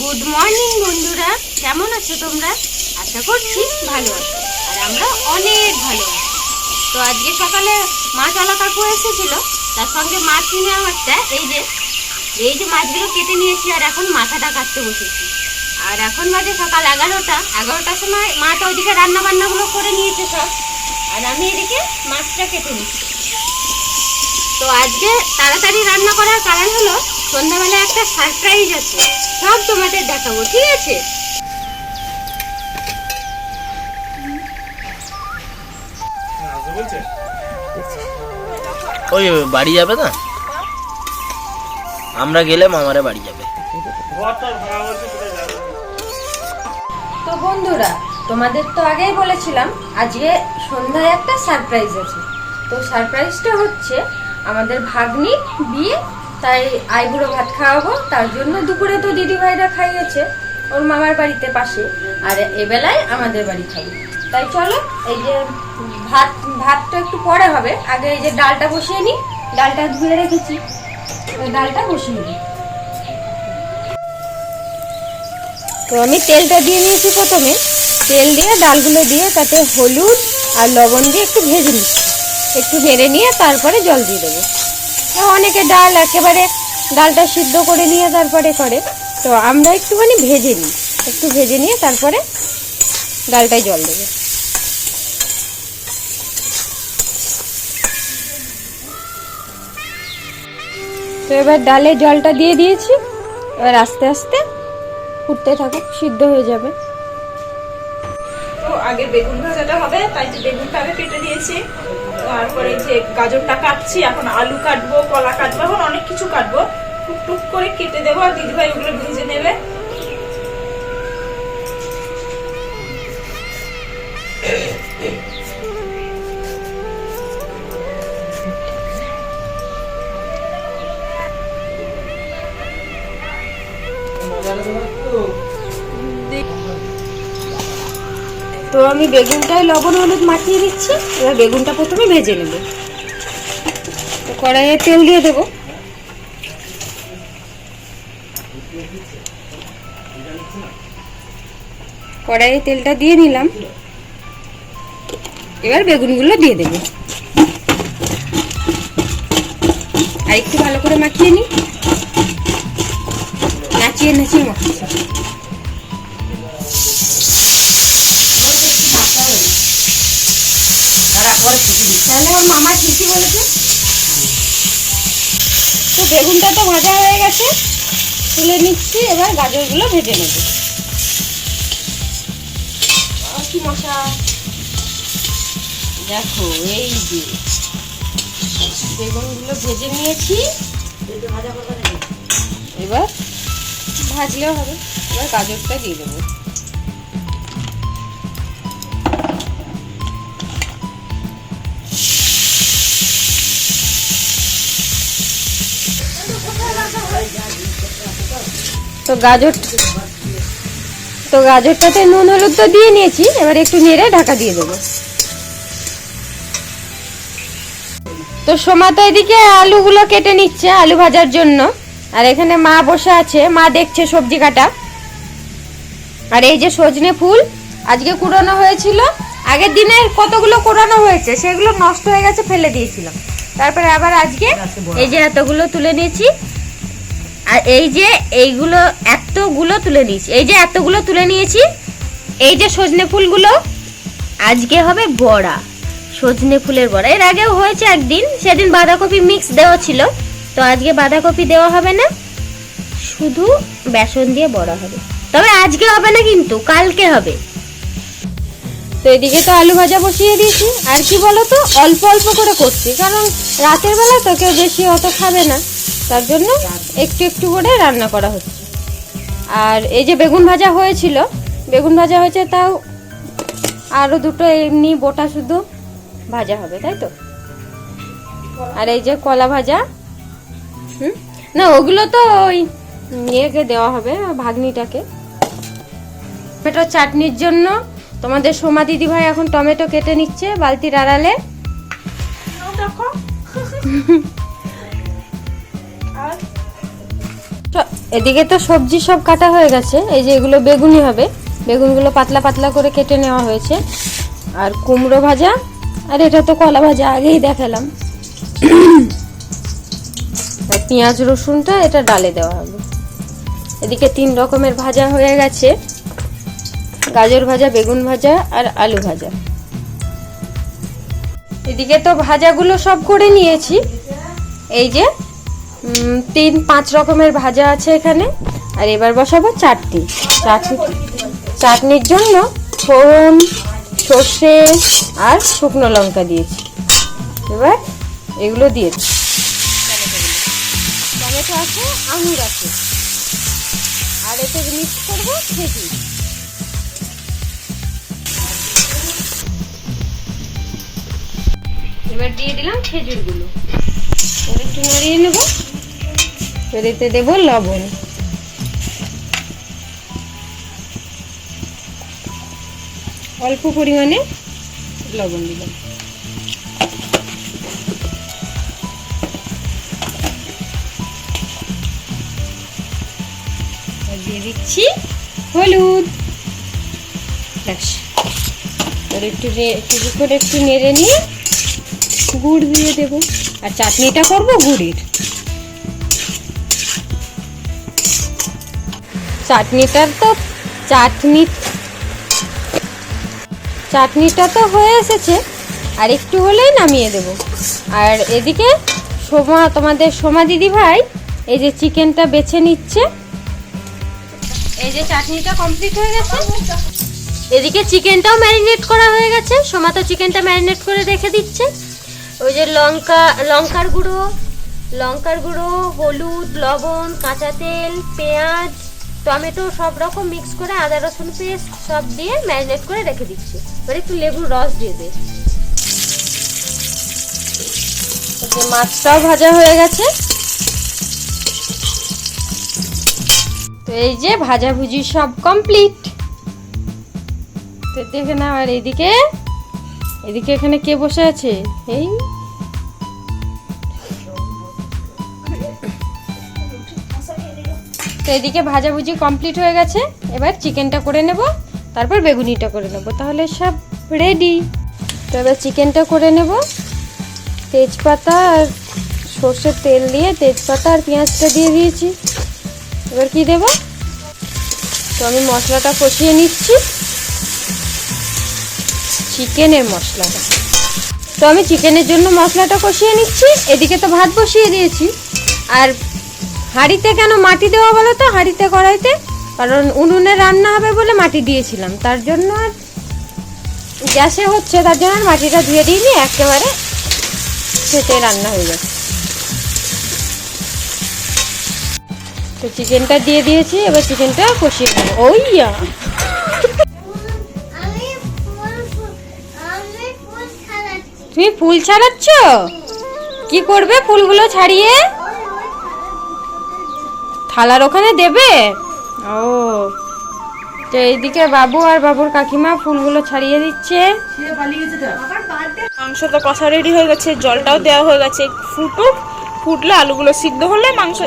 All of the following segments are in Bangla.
গুড মর্নিং বন্ধুরা। কেমন আছো তোমরা? আশা করছি ভালো আছো। আর আমরা অনেক ভালো আছি। তো আজকে সকালে মাছ আলা কাকু এসেছিল। তার সঙ্গে মাছ নিয়ে আমারটা এই যে এই যে মাছগুলো কেটে নিয়েছি, আর এখন মাথাটা কাটতে বসেছি। আর এখন বাজে সকাল এগারোটা। এগারোটার সময় মা তো ওইদিকে রান্না বান্নাগুলো করে নিয়েছে সব। আর আমি এদিকে মাছটা কেটে নিচ্ছি। তো আজকে তাড়াতাড়ি রান্না করার কারণ হলো সন্ধ্যাবেলা একটা সারপ্রাইজ আছে। সব তোমাদের দেখাবো ঠিক আছে? ওই বাড়ি যাবে না? আমরা গেলে মামারে বাড়ি যাবে। তো বন্ধুরা তোমাদের তো আগেই বলেছিলাম আজকে সন্ধ্যায় একটা সারপ্রাইজ আছে। তো সারপ্রাইজটা হচ্ছে আমাদের ভাগ্নি বিয়ে তাই আইবুড়ো ভাত খাওয়াবো। তার জন্য দুপুরে তো দিদিভাইরা খাইয়েছে, ওর মামার বাড়িতে পাশে। আর এবেলায় আমাদের বাড়ি খাব। তাই চলো, এই যে ভাত, ভাতটা একটু পরে হবে। আগে এই যে ডালটা বসিয়ে নিই। ডালটা ধুয়ে রেখেছি। ওই ডালটা বসিয়ে নিই। তো আমি তেলটা দিয়ে নিয়েছি প্রথমে। তেল দিয়ে, ডালগুলো দিয়ে তাতে হলুদ আর লবণ দিয়ে একটু ভেজে নিচ্ছি। একটু নেড়ে নিয়ে তারপরে জল দিয়ে দেবো। অনেকে ডাল একেবারে ডালটা সিদ্ধ করে নিয়ে তারপরে করে। তো আমরা একটুখানি ভেজে নিই। একটু ভেজে নিয়ে তারপরে ডালটায় জল দেবো। তো এবার ডালে জলটা দিয়ে দিয়েছি। এবার আস্তে আস্তে ফুটতে থাকুক, সিদ্ধ হয়ে যাবে। আগে বেগুন ভাজাটা হবে, তাই যে বেগুনটা আগে কেটে দিয়েছি তারপরে যে গাজরটা কাটছি, এখন আলু কাটবো, কলা কাটবো, এখন অনেক কিছু কাটবো। টুকটুক করে কেটে দেবো আর দিদিভাই ওগুলো ভেজে নেবে। তো আমি বেগুনটায় লবণ হলুদ মাখিয়ে দিচ্ছি এবার বেগুনটা প্রথমে ভেজে নেব। তো কড়াইয়ে তেল দিয়ে দেবো। কড়াইয়ে তেলটা দিয়ে নিলাম। এবার বেগুনগুলো দিয়ে দেবো। আর একটু ভালো করে মাখিয়ে নিই। নাচিয়ে নাচিয়ে মাখিয়ে তাহলে ওর মামা ঠিকই বলেছে। তো বেগুনটা তো ভাজা হয়ে গেছে। তুলে নিচ্ছি, এবার গাজরগুলো ভেজে নেব। কি মশা দেখো, এই যে বেগুনগুলো ভেজে নিয়েছি। এবার ভাজলেও হবে, এবার গাজরটা দিয়ে দেবো। তো গাজর, তো গাজরটাতে নুন, হলুদ তো দিয়ে নিয়েছি, এবার একটু নেড়ে ঢাকা দিয়ে দেবো। তো সোমা তো এদিকে আলুগুলো কেটে নিচ্ছে আলু ভাজার জন্য, আর এখানে মা বসে আছে, মা দেখছে সবজি কাটা। আর এই যে সজনে ফুল, আজকে কুড়ানো হয়েছিল, আগের দিনে কতগুলো কুড়ানো হয়েছে, সেগুলো নষ্ট হয়ে গেছে, ফেলে দিয়েছিলাম। তারপরে আবার আজকে এই যে এতগুলো তুলে নিয়েছি আর এই যে এইগুলো, এতগুলো তুলে নিয়েছি। এই যে এতগুলো তুলে নিয়েছি, এই যে সজনে ফুলগুলো, আজকে হবে বড়া, সজনে ফুলের বড়া। এর আগেও হয়েছে একদিন, সেদিন বাঁধাকপি মিক্স দেওয়া ছিল। তো আজকে বাঁধাকপি দেওয়া হবে না, শুধু বেসন দিয়ে বড়া হবে। তবে আজকে হবে না কিন্তু, কালকে হবে। তো এদিকে তো আলু ভাজা বসিয়ে দিয়েছি। আর কি বলতো, অল্প অল্প করে করছি, কারণ রাতের বেলা তো কেউ বেশি অত খাবে না। তার জন্য একটু একটু করে রান্না করা হচ্ছে। আর এই যে বেগুন ভাজা হয়েছিল বেগুন ভাজা হয়েছে তাও আরও দুটো এমনি বোটা শুধু ভাজা হবে তাই তো? আর এই যে কলা ভাজা হুম? না ওগুলো তো ওই ইয়েকে দেওয়া হবে ভাগ্নিটাকে। টমেটো চাটনির জন্য তোমাদের সোমা দিদি ভাই এখন টমেটো কেটে নিচ্ছে বালতির আড়ালে। দেখো। এদিকে তো সবজি সব কাটা হয়ে গেছে। এই যে এগুলো বেগুনি হবে। বেগুনগুলো পাতলা পাতলা করে কেটে নেওয়া হয়েছে। আর কুমড়ো ভাজা, আর এটা তো কলা ভাজা, আগেই দেখালাম। পেঁয়াজ রসুনটা এটা ডালে দেওয়া হবে। এদিকে তিন রকমের ভাজা হয়ে গেছে। গাজর ভাজা, বেগুন ভাজা আর আলু ভাজা। এদিকে তো ভাজাগুলো সব করে নিয়েছি। এই যে তিন, পাঁচ রকমের ভাজা আছে এখানে। আর এবার বসাবো চাটনি। চাটনি, চাটনির জন্য ফোড়ন, সর্ষে আর শুকনো লঙ্কা দিয়েছি। এবার এগুলো দিয়েছি। টমেটো আছে আঙুর আছে আর এতে মিক্স করব খেজুর। এবার দিয়ে দিলাম খেজুরগুলো। এবার একটু নাড়িয়ে নেব। এবার এতে দেবো লবণ। অল্প পরিমাণে লবণ দিলাম। দিয়ে দিচ্ছি হলুদ। ব্যাস। একটু কিছু করে একটু নেড়ে নিয়ে গুড় দিয়ে দেবো। আর চাটনিটা করব গুড়ির। চাটনিটার তো চাটনি, চাটনিটা তো হয়ে এসেছে, আর একটু হলেই নামিয়ে দেব। আর এদিকে সোমা, তোমাদের সোমা দিদি ভাই, এই যে চিকেনটা বেছে নিচ্ছে। এই যে চাটনিটা কমপ্লিট হয়ে গেছে। এদিকে চিকেনটাও ম্যারিনেট করা হয়ে গেছে। সোমা তো চিকেনটা ম্যারিনেট করে রেখে দিচ্ছে। ওই যে লঙ্কা, লঙ্কার গুঁড়ো লঙ্কার গুঁড়ো, হলুদ, লবণ, কাঁচা তেল, পেঁয়াজ, টমেটো সব রকম মিক্স করে আদা, রসুন পেস্ট সব দিয়ে ম্যারিনেট করে রেখে দিচ্ছে। এবার একটু লেবুর রস দিয়ে দে মাছটাও ভাজা হয়ে গেছে। তো এই যে ভাজাভুজি সব কমপ্লিট তো দেখে আর এদিকে এদিকে এখানে কে বসে আছে? এই? তো এদিকে ভাজাভুজি কমপ্লিট হয়ে গেছে। এবার চিকেনটা করে নেব, তারপর বেগুনিটা করে নেব, তাহলে সব রেডি তো এবার চিকেনটা করে নেব। তেজপাতা আর সর্ষের তেল দিয়ে তেজপাতা আর পেঁয়াজটা দিয়ে দিয়েছি। এবার কি দেব? তো আমি মশলাটা কষিয়ে নিচ্ছি। চিকেনের মশলাটা তো আমি চিকেনের জন্য মশলাটা কষিয়ে নিচ্ছি, এদিকে তো ভাত বসিয়ে দিয়েছি। আর হাঁড়িতে কেন মাটি দেওয়া বলো তো? হাঁড়িতে কড়াইতে, কারণ উনুনে রান্না হবে বলে মাটি দিয়েছিলাম। তার জন্য আর গ্যাসে হচ্ছে, তার জন্য আর মাটিটা ধুয়ে দিইনি, একেবারে সেটাই রান্না হয়ে যাচ্ছে তো চিকেনটা দিয়ে দিয়েছি, এবার চিকেনটা কষিয়ে নেব। ওইয়া! তুমি ফুল ছাড়াচ্ছ? কি করবে ফুলগুলো ছাড়িয়ে? থালার ওখানে দেবে? ও, তো এইদিকে বাবু আর বাবুর কাকিমা ফুলগুলো ছাড়িয়ে দিচ্ছে। মাংস তো কষা রেডি হয়ে গেছে, জলটাও দেওয়া হয়ে গেছে, ফুটুক, ফুটলে আলুগুলো সিদ্ধ হলে মাংস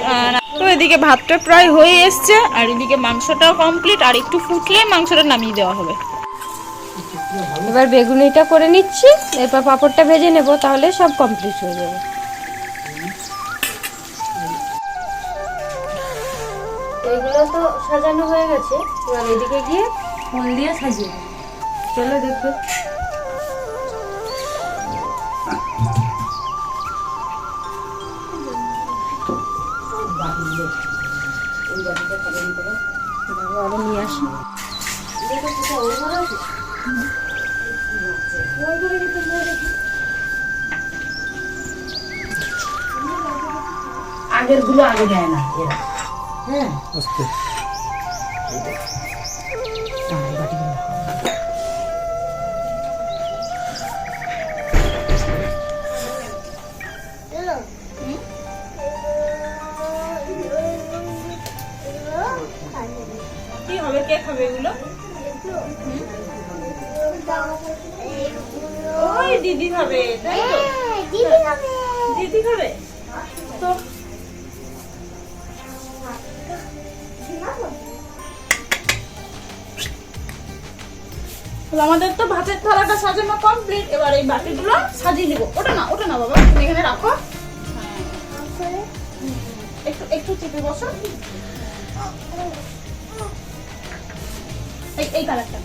তো এদিকে ভাতটা প্রায় হয়ে এসছে, আর এদিকে মাংসটাও কমপ্লিট আর একটু ফুটলে মাংসটা নামিয়ে দেওয়া হবে। এবার বেগুনিটা করে নিচ্ছি এরপর পাঁপড়টা ভেজে নেব তাহলে সব কমপ্লিট হয়ে যাবে। এগুলো তো সাজানো হয়ে গেছে এবার এদিকে গিয়ে ফুল দিয়ে সাজিয়ে চলো দেখবে নিয়ে আসি। আগেরগুলো আগে দেয় না এরা। হ্যাঁ। কি হবে কে খাবে এগুলো? ওই দিদি খাবে তাই তো? হ্যাঁ, দিদি খাবে তো? আমাদের তো ভাতের থালাটা সাজানো কমপ্লিট এবার এই বাটিগুলো সাজিয়ে নেব। ওটা না ওটা না বাবা তুমি এখানে রাখো। একটু একটু চেপে বসো। এই এই কালারটা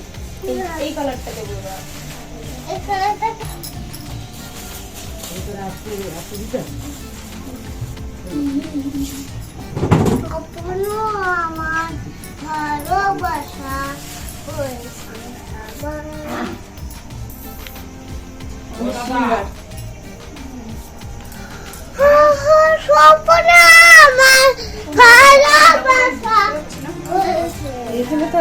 এই কালারটা দেবো আমার ভালোবাসা। হয়েছে আমার ভালোবাসা হয়েছে এখানে তো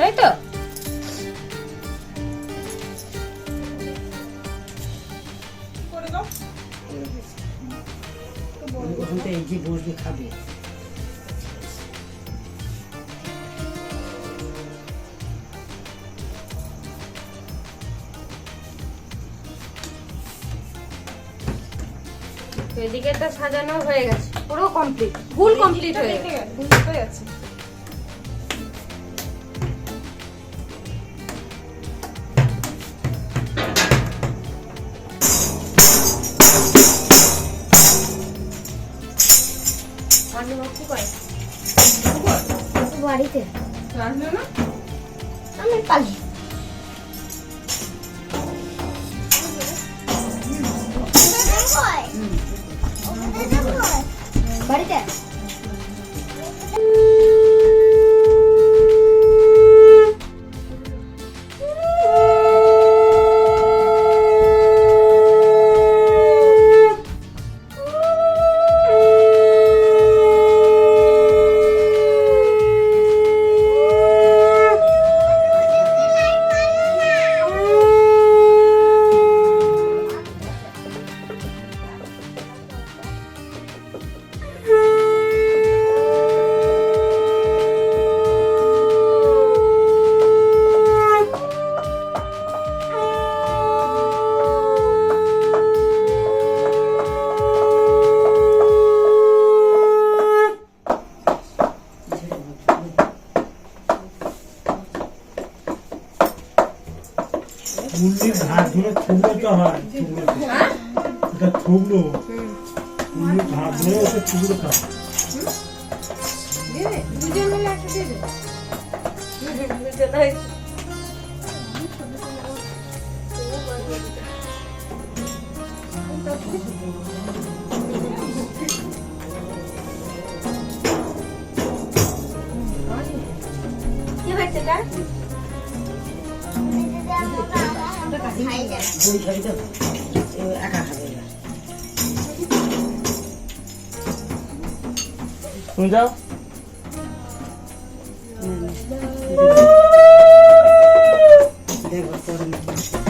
তাই তো এদিকে তো সাজানো হয়ে গেছে। পুরো কমপ্লিট ফুল কমপ্লিট হয়ে গেছে, আসলে না? আমি পালি এটা থুবড়ো মুরলির ঘাট ধরে ওকে থুবড়ো তো হয় দুজন মিলে একটা দেবে কি হয়েছে তার? বই খাবি। তো এ একা খাবে এরা। তুমি যাও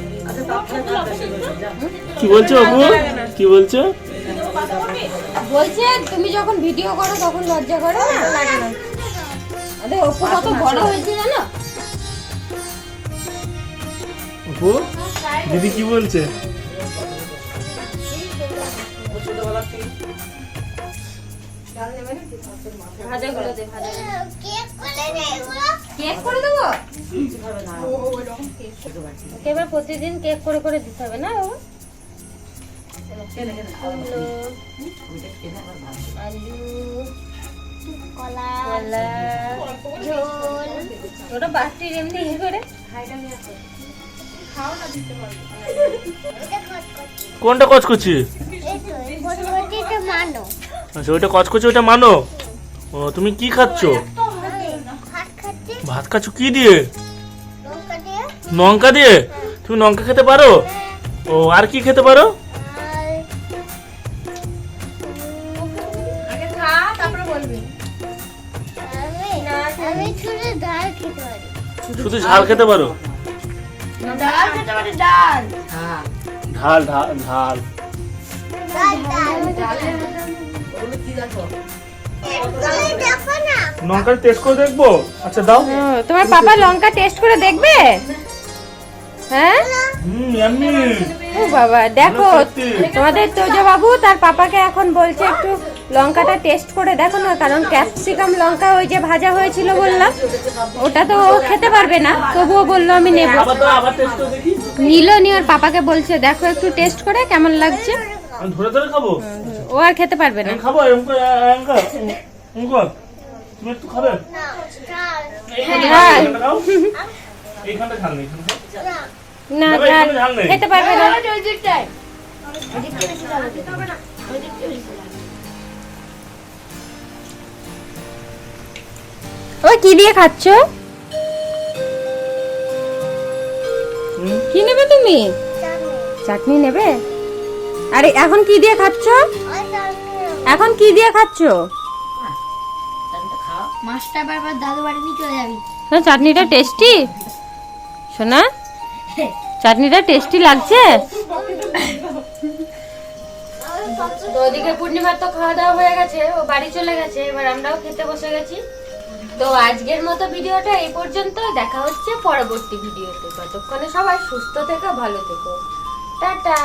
কি বলছো অপু কি বলছো? বলছে তুমি যখন ভিডিও করো তখন লজ্জা করো না? আরে অপু কত বড় হয়েছে জানো? অপু দিদি কি বলছে? ছোটবেলা ভাজাগুলো দে ভাজাগুলো কেক করে দে এগুলো কেক করে দেবো? কিছু খাবে না ছোট বাটি ওকে এবার প্রতিদিন কেক করে করে দিতে হবে না বাবা? ওটা বাটির এমনি ইয়ে করে। কোনটা এই কচকচিটা মানো। আচ্ছা ওইটা কচকচি ওটা মানো। ও তুমি কি খাচ্ছ? ভাত খাচ্ছি কি দিয়ে? লঙ্কা দিয়ে? তুমি লঙ্কা খেতে পারো? ও আর কি খেতে পারো? আর আগে খা তারপরে বলবি। আমি আমি শুধু ডাল খেতে পারি। শুধু ঝাল খেতে পারো? ডাল খেতে পারি লঙ্কার টেস্ট করে দেখব? আচ্ছা দাও। তোমার পাপা লঙ্কা টেস্ট করে দেখবে? হ্যাঁ? ও বাবা দেখো তোমাদের তোজো বাবু তার পাপাকে এখন বলছে একটু লঙ্কাটা টেস্ট করে দেখো না কারণ ক্যাপসিকাম লঙ্কা ওই যে ভাজা হয়েছিল বললাম ওটা তো ও খেতে পারবে না তবুও বলল আমি নেব। নিল নি ওর পাপাকে বলছে দেখো একটু টেস্ট করে কেমন লাগছে। ধরে ধরে খাব ও আর খেতে পারবে না খাব। তুমি একটু খাবে না। খেতে পারবে না ও কি দিয়ে খাচ্ছ। কি নেবে তুমি চাটনি নেবে আরে এখন কি দিয়ে খাচ্ছ? এখন কি দিয়ে খাচ্ছ? চাটনিটা মাছটা বারবার দাদু বাড়ি নিয়ে চলে যাবি। না চাটনিটা টেস্টি? শোনা চাটনিটা টেস্টি লাগছে? তো ওদিকে পূর্ণিমার তো খাওয়া দাওয়া হয়ে গেছে ও বাড়ি চলে গেছে এবার আমরাও খেতে বসে গেছি। তো আজকের মতো ভিডিওটা এই পর্যন্ত দেখা হচ্ছে পরবর্তী ভিডিওতে। ততক্ষণে সবাই সুস্থ থেকো ভালো থেকো। টাটা!